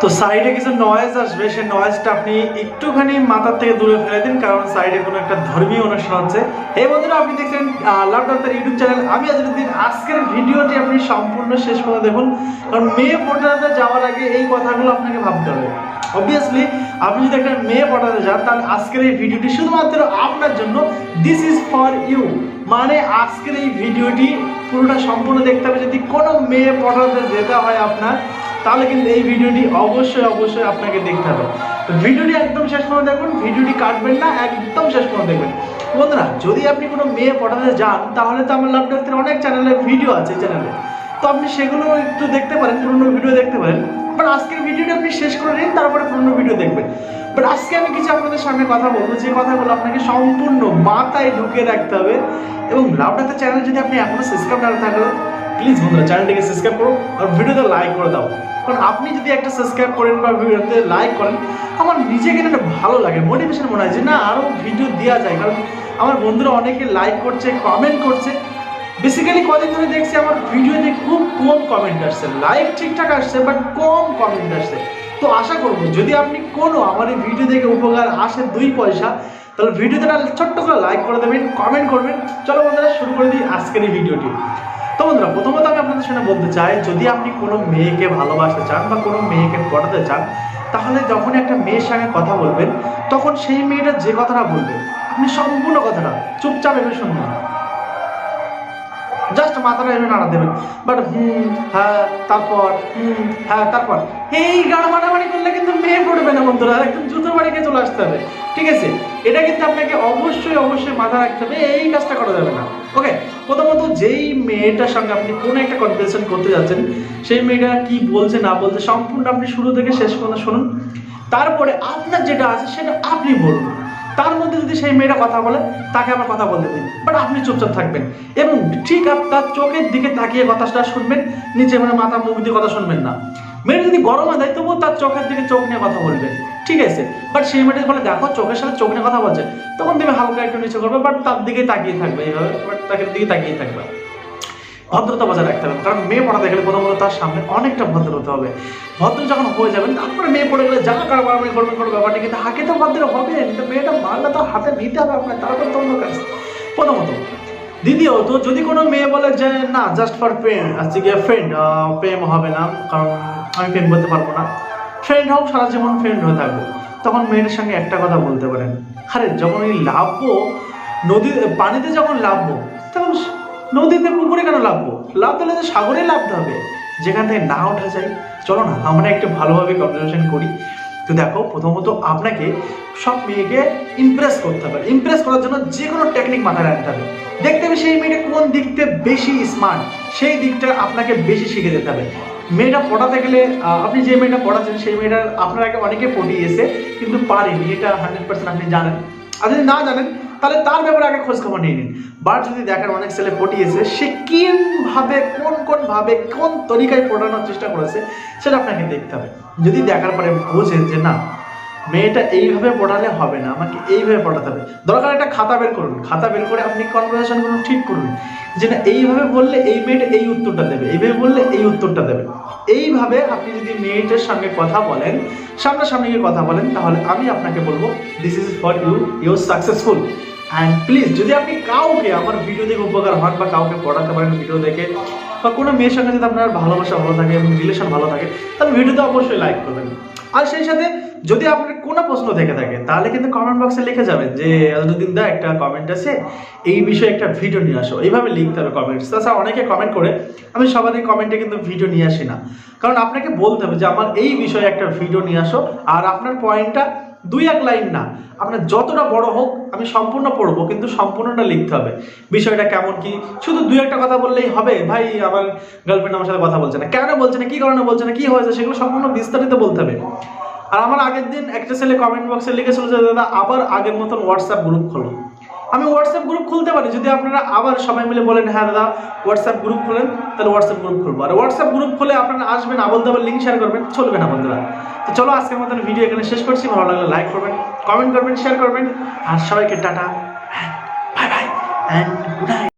তো সাইডে কিছু নয়েজ আসবে, সেই নয়েজটা আপনি একটুখানি মাথার থেকে দূরে ফেলে দিন, কারণ সাইডে কোনো একটা ধর্মীয় অনুষ্ঠান হচ্ছে। এই বন্ধুরা, আপনি দেখছেন লাভডাক্তার ইউটিউব চ্যানেল আমি আজরুদ্দিন আজকের ভিডিওটি আপনি সম্পূর্ণ শেষ করে দেখুন, কারণ মেয়ে পড়াতে যাওয়ার আগে এই কথাগুলো আপনাকে ভাবতে হবে। অবভিয়াসলি আপনি যদি একটা মেয়ে পড়াতে যান, তাহলে আজকের এই ভিডিওটি শুধুমাত্র আপনার জন্য। দিস ইজ ফর ইউ মানে আজকের এই ভিডিওটি পুরোটা সম্পূর্ণ দেখতে হবে। যদি কোনো মেয়ে পড়াতে যেতে হয় আপনার তাহলে কিন্তু এই ভিডিওটি অবশ্যই অবশ্যই আপনাকে দেখতে হবে। তো ভিডিওটি একদম শেষ পর্যন্ত দেখুন, ভিডিওটি কাটবেন না, একদম শেষ পর্যন্ত দেখবেন। বন্ধুরা, যদি আপনি কোনো মেয়ে পড়াতে যান, তাহলে তো আমার লাভ ডাক্তার অনেক চ্যানেলের ভিডিও আছে চ্যানেলে তো আপনি সেগুলো একটু দেখতে পারেন, পুরোনো ভিডিও দেখতে পারেন। বাট আজকের ভিডিওটা আপনি শেষ করে নিন, তারপরে পুরোনো ভিডিও দেখবেন। বাট আজকে আমি কিছু আপনাদের সামনে কথা বলব, যে কথাগুলো আপনাকে সম্পূর্ণ মাথায় ঢুকিয়ে রাখতে হবে। এবং লাভ ডাক্তার চ্যানেল যদি আপনি এখনও সাবস্ক্রাইব না থাকেন প্লিজ বন্ধুরা চ্যানেলটিকে সাবস্ক্রাইব করো আর ভিডিওতে লাইক করে দাও। কারণ আপনি যদি একটা সাবস্ক্রাইব করেন বা ভিডিওতে লাইক করেন, আমার নিজেকে একটা ভালো লাগে। মোটিভেশন মনে হয় যে না আরও ভিডিও দেওয়া যায়। কারণ আমার বন্ধুরা অনেকে লাইক করছে কমেন্ট করছে। বেসিক্যালি কদিন ধরে দেখছি আমার ভিডিওতে খুব কম কমেন্ট আসছে। লাইক ঠিকঠাক আসছে বাট কম কমেন্ট আসছে। তো আশা করব, যদি আপনি কোনো আমার এই ভিডিও দেখে উপকার আসে দুই পয়সা, তাহলে ভিডিওতে ছোট্ট করে লাইক করে দেবেন কমেন্ট করবেন। চলো বন্ধুরা, শুরু করে দিই আজকের এই ভিডিওটি তো বন্ধুরা, প্রথমত আমি আপনাদের সামনে বলতে চাই, যদি আপনি কোনো মেয়েকে ভালোবাসতে চান বা কোনো মেয়েকে পটাতে চান, তাহলে যখন একটা মেয়ের সঙ্গে কথা বলবেন, তখন সেই মেয়েটা যে কথাটা বলবে, আপনি সম্পূর্ণ কথাটা চুপচাপ এভাবে শুনবেন জাস্ট মাথাটা এভাবে নাড়া দেবেন। বাট হুম হ্যাঁ তারপর, হুম হ্যাঁ তারপর। এই গাড়া মারামারি করলে কিন্তু মেয়ে পড়বে না বন্ধুরা, একদম জুতোর বাড়িকে চলে আসতে হবে। ঠিক আছে? এটা কিন্তু আপনাকে অবশ্যই অবশ্যই মাথা রাখতে হবে, এই কাজটা করা যাবে না। ওকে প্রথমত যেই মেয়েটার সঙ্গে আপনি কোনো একটা কনভারসেশন করতে যাচ্ছেন, সেই মেয়েটা কি বলছে, না বলছে, সম্পূর্ণ আপনি শুরু থেকে শেষ পর্যন্ত শুনুন। তারপরে আপনার যেটা আছে, সেটা আপনি বলুন। তার মধ্যে যদি সেই মেয়েটা কথা বলে, তাকে আবার কথা বলতে দিন। বাট আপনি চুপচাপ থাকবেন এবং ঠিক আপনার চোখের দিকে তাকিয়ে কথাটা শুনবেন, নিচে মানে মাথা মুখ দিয়ে কথা শুনবেন না। মেয়েটা যদি গরমে দেয় তবুও তার চোখের দিকে চোখ নিয়ে কথা বলবেন। ঠিক আছে? বাট সেই মেয়েটা বলে, দেখো, চোখের সাথে চোখ নিয়ে কথা বলছে। তখন তুমি হালকা একটু নিচে করবে বাট তার দিকে তাকিয়ে থাকবে এইভাবে বাট তাকে দিকে তাকিয়ে থাকবে। ভদ্রতা বজায় রাখতে হবে। কারণ মেয়ে পড়াতে গেলে প্রথমত তার সামনে অনেকটা ভদ্র হতে হবে। ভদ্র যখন হয়ে যাবেন, তারপরে মেয়ে পড়ে গেলে যা কারবার করবেন কোনো ব্যাপারটা কিন্তু হাকে তো ভদ্র হবে, কিন্তু মেয়েটা মারলে তো হাতে নিতে হবে আপনার, তারপর তো অন্য কাজ। প্রথমত, দ্বিতীয়ত, যদি কোনো মেয়ে বলে যে, না জাস্ট ফর ফ্রেন্ড আজকে গিয়ে ফ্রেন্ড প্রেম হবে না, কারণ আমি প্রেম করতে পারব না। ফ্রেন্ড হোক সারা জীবন ফ্রেন্ড হয়ে থাকব। তখন মেয়ের সঙ্গে একটা কথা বলতে পারেন। আরে, যখন এই লাভবো নদী পানিতে যখন লাভবো তখন নদীতে পুকুরে কেন লাভবো লাভ তাহলে তো সাগরে লাভতে হবে। যেখান থেকে না ওঠা যায়। চলো না, আমরা একটু ভালোভাবে কনভারসেশন করি। তো দেখো, প্রথমত আপনাকে সব মেয়েকে ইমপ্রেস করতে হবে। ইমপ্রেস করার জন্য যে কোনো টেকনিক মাথায় রাখতে হবে। দেখতে হবে সেই মেয়েটা কোন দিকতে বেশি স্মার্ট সেই দিকটা আপনাকে বেশি শিখে যেতে হবে। মেয়েটা পড়াতে গেলে আপনি যে মেয়েটা পড়াচ্ছেন, সেই মেয়েটা আপনার আগে অনেকে পড়িয়েছে, কিন্তু পারেনি। এটা হান্ড্রেড পার্সেন্ট আপনি জানেন। আর যদি না জানেন তাহলে তার ব্যাপারে আগে খোঁজ খবর নিয়ে নিন। বাট যদি দেখেন অনেক ছেলে পটিয়েছে, সে কীভাবে, কোন কোন ভাবে, কোন তরিকায় পড়ানোর চেষ্টা করেছে, সেটা আপনাকে দেখতে হবে। যদি দেখার পরে বোঝেন যে না মেয়েটা এইভাবে পড়ালে হবে না, আমাকে এইভাবে পড়াতে হবে। দরকার একটা খাতা বের করুন, খাতা বের করে আপনি কনভারসেশনগুলো ঠিক করুন। যে না এইভাবে বললে এই মেয়েটা এই উত্তরটা দেবে, এইভাবে বললে এই উত্তরটা দেবে। এইভাবে আপনি যদি মেয়েটার সঙ্গে কথা বলেন, সামনাসামনি গিয়ে কথা বলেন, তাহলে আমি আপনাকে বলব this is for you you successful and please যদি আপনি কাউকে আমার ভিডিও দেখে উপকার হন বা কাউকে পড়াতে পারেন ভিডিও দেখে, বা কোনো মেয়ের সঙ্গে যদি আপনার ভালোবাসা ভালো থাকে এবং রিলেশন ভালো থাকে, তাহলে ভিডিওতে অবশ্যই লাইক করবেন। আর সেই সাথে যদি আপনার কোনো প্রশ্ন থেকে থাকে, তাহলে কিন্তু কমেন্ট বক্সে লিখে যাবেন যে, এতদিন দা একটা কমেন্ট আছে, এই বিষয়ে একটা ভিডিও নিয়ে আসো। এইভাবে লিখতে হবে কমেন্টস তাছাড়া অনেকে কমেন্ট করে, আমি সবারই কমেন্টে কিন্তু ভিডিও নিয়ে আসি না। কারণ আপনাকে বলতে হবে যে, আমার এই বিষয়ে একটা ভিডিও নিয়ে আসো। আর আপনার পয়েন্টটা দুই এক লাইন না। আপনার যতটা বড় হোক, আমি সম্পূর্ণ পড়ব, কিন্তু সম্পূর্ণটা লিখতে হবে। বিষয়টা কেমন কি? শুধু দুই একটা কথা বললেই হবে? ভাই, আমার গার্লফ্রেন্ড আমার সাথে কথা বলছে না। কেন বলছে না? কি কারণে বলছে না? কি হয়েছে? সেগুলো সম্পূর্ণ বিস্তারিত বলতে হবে। আর আমার আগের দিন একটা ছেলে কমেন্ট বক্সে লিখেছিল যে দাদা, আবার আগের মতন হোয়াটসঅ্যাপ গ্রুপ খোলো। আমি হোয়াটসঅ্যাপ গ্রুপ খুলতে পারি, যদি আপনারা আবার সবাই মিলে বলেন হ্যাঁ দাদা হোয়াটসঅ্যাপ গ্রুপ খুলেন, তাহলে হোয়াটসঅ্যাপ গ্রুপ খুলবো। আর হোয়াটসঅ্যাপ গ্রুপ খুলে আপনারা আসবেন আবল দাবল লিঙ্ক শেয়ার করবেন, চলবে না বন্ধুরা। তো চলো আজকের মতন ভিডিও এখানে শেষ করছি, ভালো লাগলে লাইক করবেন কমেন্ট করবেন শেয়ার করবেন, আর সবাইকে tata bye bye and good night